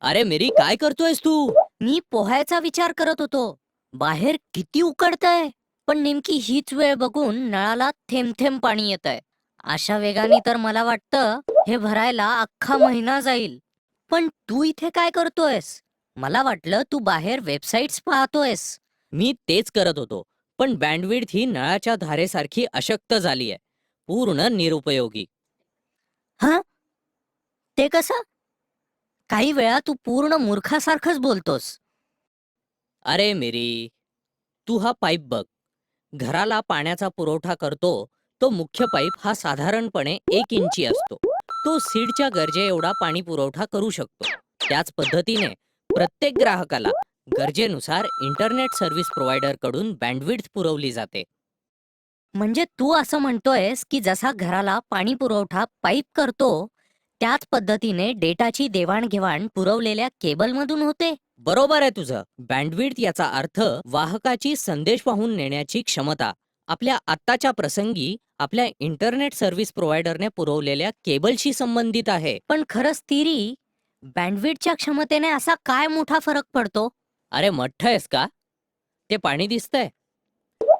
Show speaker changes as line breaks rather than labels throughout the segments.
अरे मेरी काय करतोयस तू?
मी पोहायचा विचार करत होतो. बाहेर किती उकडतंय? पण नेमकी हीच वेळ बघून नळाला थेंब थेंब पाणी येतंय. अशा वेगाने तर मला वाटतं हे भरायला अख्खा महिना जाईल. पण तू इथे काय करतोयस? मला वाटलं तू बाहेर वेबसाईट्स पाहतोयस.
मी तेच करत होतो पण बँडविड्थ ही नळाच्या धारेसारखी अशक्त झालीय. पूर्ण निरुपयोगी.
हा? ते कसं? काही वेळा तू पूर्ण मूर्खासारखंच बोलतोस.
अरे मेरी तू हा पाईप बघ. घराला पाण्याचा पुरवठा करतो तो मुख्य पाईप हा साधारणपणे एक इंची असतो. तो सीडच्या गरजे एवढा पाणी पुरवठा करू शकतो. त्याच पद्धतीने प्रत्येक ग्राहकाला गरजेनुसार इंटरनेट सर्व्हिस प्रोव्हायडरकडून बँडविड्थ पुरवली जाते.
म्हणजे तू असं म्हणतोयस की जसा घराला पाणी पुरवठा पाईप करतो त्याच पद्धतीने डेटाची देवाणघेवाण पुरवलेल्या केबलमधून होते.
बरोबर आहे तुझं. बँडविड्थ याचा अर्थ वाहकाची संदेश वाहून नेण्याची क्षमता. आपल्या आत्ताच्या प्रसंगी आपल्या इंटरनेट सर्व्हिस प्रोव्हायडरने पुरवलेल्या केबलशी संबंधित आहे.
पण खरंच तिरी बँडविडच्या क्षमतेने असा काय मोठा फरक पडतो?
अरे मठ्ठ आहेस का? ते पाणी दिसतंय.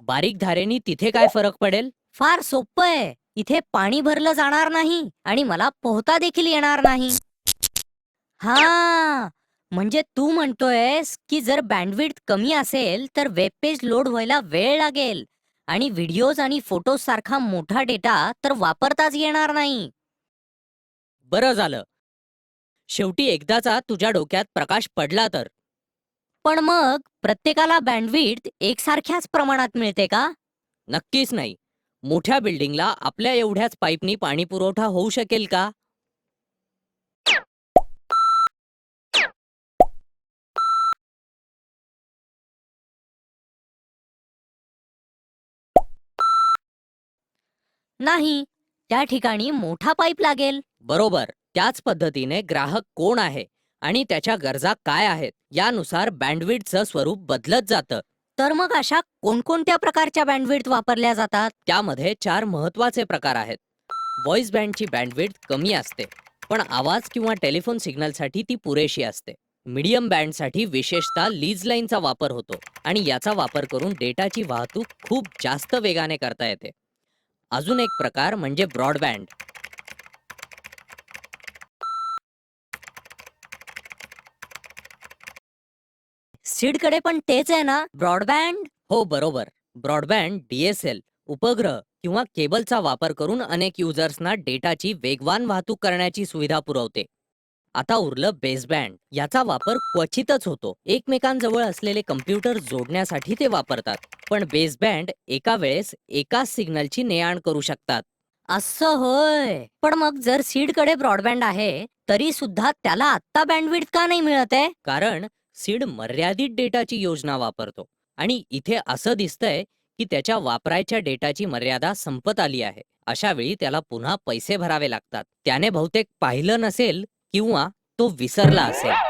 बारीक धारेनी तिथे काय फरक पडेल?
फार सोपं आहे. इथे पाणी भरलं जाणार नाही आणि मला पोहता देखील येणार नाही. हा म्हणजे तू म्हणतोयस की जर बँडविड्थ कमी असेल तर वेबपेज लोड व्हायला वेळ लागेल आणि व्हिडिओज आणि फोटोज सारखा मोठा डेटा तर वापरताच येणार नाही.
बरं झालं. शेवटी एकदाचा तुझ्या डोक्यात प्रकाश पडला तर.
पण मग प्रत्येकाला बँडविड्थ एकसारख्याच प्रमाणात मिळते का?
नक्कीच नाही. मोठ्या बिल्डिंगला आपल्या एवढ्याच पाईपनी पाणी पुरवठा होऊ शकेल का?
नाही त्या ठिकाणी मोठा पाईप लागेल.
बरोबर त्याच पद्धतीने ग्राहक कोण आहे आणि त्याच्या गरजा काय आहेत यानुसार बँडविड्थचं स्वरूप बदलत जातं.
तर मग अशा कोणकोणत्या प्रकारच्या बँडविड्थ वापरल्या जातात?
त्यामध्ये चार महत्त्वाचे प्रकार आहेत. व्हॉइस बँडची बँडविड्थ कमी असते पण आवाज किंवा टेलिफोन सिग्नलसाठी ती पुरेशी असते. मीडियम बँडसाठी विशेषतः लीज लाईनचा वापर होतो आणि याचा वापर करून डेटाची वाहतूक खूप जास्त वेगाने करता येते. अजून एक प्रकार म्हणजे ब्रॉडबँड
सीडकडे पण तेच आहे ना. ब्रॉडबँड?
हो बरोबर. ब्रॉडबँड डीएसएल उपग्रह किंवा केबलचा वापर करून अनेक युजर्सना डेटाची वेगवान वाहतूक करण्याची सुविधा पुरवते. आता उरलं बेसबँड. याचा वापर क्वचितच होतो. एकमेकांजवळ असलेले कम्प्युटर जोडण्यासाठी ते वापरतात. पण बेसबँड एका वेळेस एकाच सिग्नलची ने आण करू शकतात.
असं होय. पण मग जर सीडकडे ब्रॉडबँड आहे तरी सुद्धा त्याला आत्ता बँडविड्थ का नाही मिळत आहे?
कारण सीड मर्यादित डेटाची योजना वापरतो. आणि इथे असं दिसतंय की त्याच्या वापरायच्या डेटाची मर्यादा संपत आली आहे. अशा वेळी त्याला पुन्हा पैसे भरावे लागतात. त्याने बहुतेक पाहिलं नसेल किंवा तो विसरला असेल.